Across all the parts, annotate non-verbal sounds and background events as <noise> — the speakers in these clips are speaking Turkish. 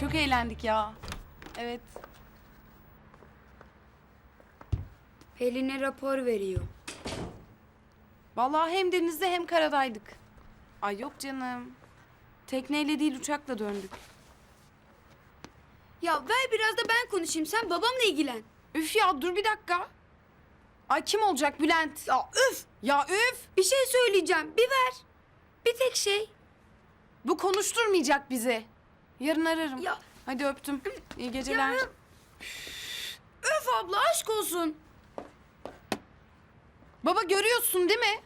Çok eğlendik ya. Evet. Pelin'e rapor veriyor. Vallahi hem denizde hem karadaydık. Ay yok canım. Tekneyle değil uçakla döndük. Ya ver biraz da ben konuşayım. Sen babamla ilgilen. Üf ya dur bir dakika. Ay kim olacak Bülent? Ya üf! Ya üf! Bir şey söyleyeceğim. Bir ver. Bir tek şey. Bu konuşturmayacak bizi. Yarın ararım. Ya- Hadi öptüm. İyi geceler. Ya- Öf abla aşk olsun. Baba görüyorsun değil mi?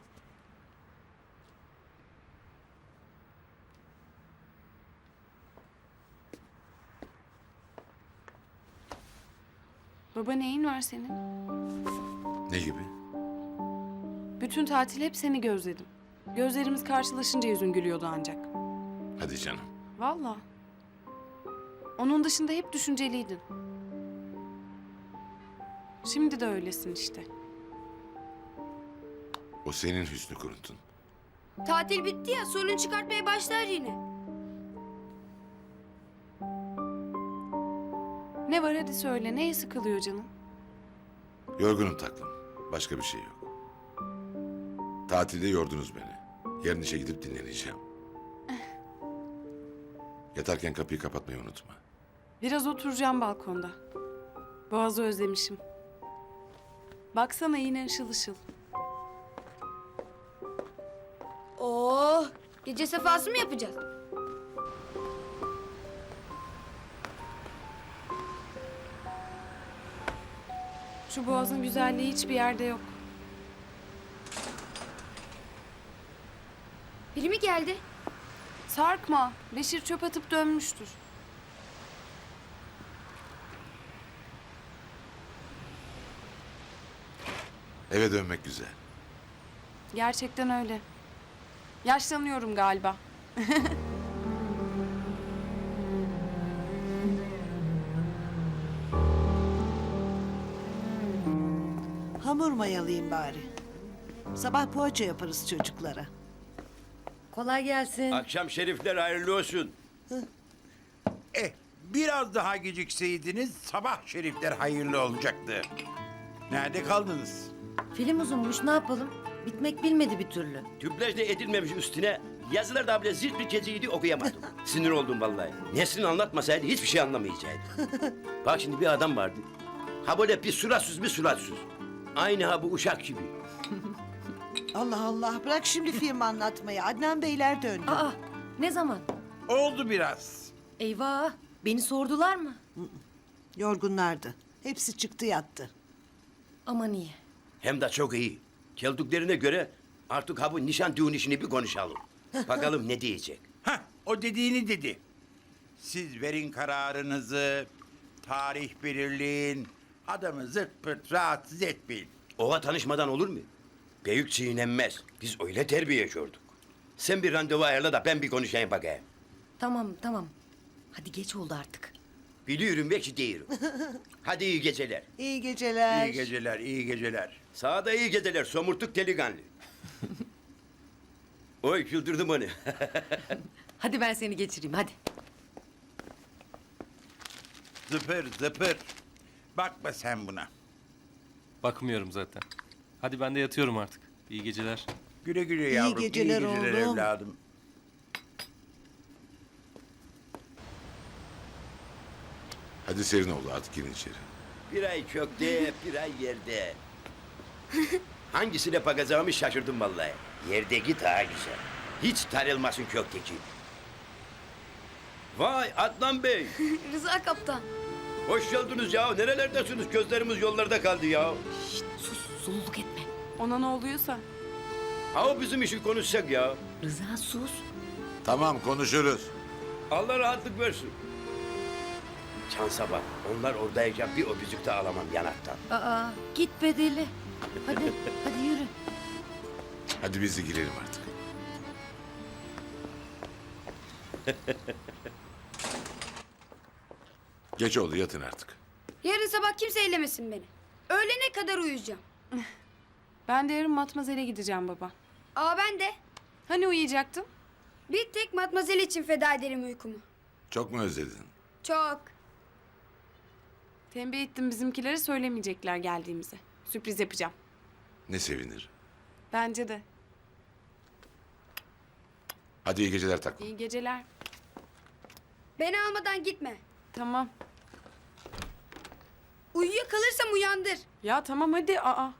Baba neyin var senin? Ne gibi? Bütün tatil hep seni gözledim. Gözlerimiz karşılaşınca yüzün gülüyordu ancak. Hadi canım. Vallahi. Onun dışında hep düşünceliydin. Şimdi de öylesin işte. O senin hüsnü kuruntun. Tatil bitti ya sorun çıkartmaya başlar yine. Ne var hadi söyle. Neye sıkılıyor canım? Yorgunum taklım. Başka bir şey yok. Tatilde yordunuz beni. Yarın işe gidip dinleneceğim. Yatarken kapıyı kapatmayı unutma. Biraz oturacağım balkonda. Boğazı özlemişim. Baksana yine ışıl ışıl. Oo, gece sefası mı yapacağız? Şu boğazın güzelliği hiçbir yerde yok. Biri mi geldi? Sarkma. Beşir çöp atıp dönmüştür. Eve dönmek güzel. Gerçekten öyle. Yaşlanıyorum galiba. <laughs> Hamur mayalayayım bari. Sabah poğaça yaparız çocuklara. Kolay gelsin. Akşam şerifler hayırlı olsun. Eh, biraz daha gecikseydiniz sabah şerifler hayırlı olacaktı. Nerede kaldınız? Film uzunmuş ne yapalım? Bitmek bilmedi bir türlü. Dublaj da edilmemiş üstüne. Yazılar da bile zilt bir keziydi okuyamadım. <laughs> Sinir oldum vallahi. Nesrin anlatmasaydı hiçbir şey anlamayacaktı. <laughs> Bak şimdi bir adam vardı. Ha böyle bir suratsız bir suratsız. Aynı ha bu uşak gibi. <laughs> Allah Allah bırak şimdi film anlatmayı. Adnan Beyler döndü. Aa ne zaman? Oldu biraz. Eyvah beni sordular mı? Yorgunlardı. Hepsi çıktı yattı. Aman iyi. Hem de çok iyi. Geldiklerine göre artık ha bu nişan düğün işini bir konuşalım. Bakalım ne diyecek. Hah, o dediğini dedi. Siz verin kararınızı, tarih belirleyin, adamı zırt pırt rahatsız etmeyin. Ova tanışmadan olur mu? Büyük çiğnenmez. Biz öyle terbiye gördük. Sen bir randevu ayarla da ben bir konuşayım bakayım. Tamam tamam. Hadi geç oldu artık. Biliyorum ve diyorum. <laughs> Hadi iyi geceler. İyi geceler. İyi geceler, iyi geceler. Sana da iyi geceler somurtuk delikanlı. <laughs> Oy güldürdüm onu. <laughs> Hadi ben seni geçireyim hadi. Zıpır zıpır. Bakma sen buna. Bakmıyorum zaten. Hadi ben de yatıyorum artık. İyi geceler. Güle güle yavrum. geceler iyi geceler oğlum. evladım. Hadi serin oldu artık girin içeri. bir ay kökte, bir ay yerde. <laughs> Hangisine bakacağımı şaşırdım vallahi. Yerdeki daha güzel. Hiç tarılmasın kökteki. Vay Adnan Bey. <laughs> Rıza kaptan. Hoş geldiniz ya. Nerelerdesiniz? Gözlerimiz yollarda kaldı ya. Sus sululuk etme. Ona ne oluyorsa. Ha o bizim işi konuşsak ya. Rıza sus. Tamam konuşuruz. Allah rahatlık versin. Şansa bak. Onlar oradayken bir öpücük de alamam yanaktan. Aa git bedeli. Hadi <laughs> hadi yürü. Hadi biz de girelim artık. <laughs> Geç oldu yatın artık. Yarın sabah kimse eylemesin beni. Öğlene kadar uyuyacağım. Ben de yarın matmazele gideceğim baba. Aa ben de. Hani uyuyacaktın? Bir tek matmazel için feda ederim uykumu. Çok mu özledin? Çok. Tembih ettim bizimkilere söylemeyecekler geldiğimizi. Sürpriz yapacağım. Ne sevinir. Bence de. Hadi iyi geceler taklım. İyi geceler. Beni almadan gitme. Tamam. Uyuyakalırsam uyandır. Ya tamam hadi. Aa.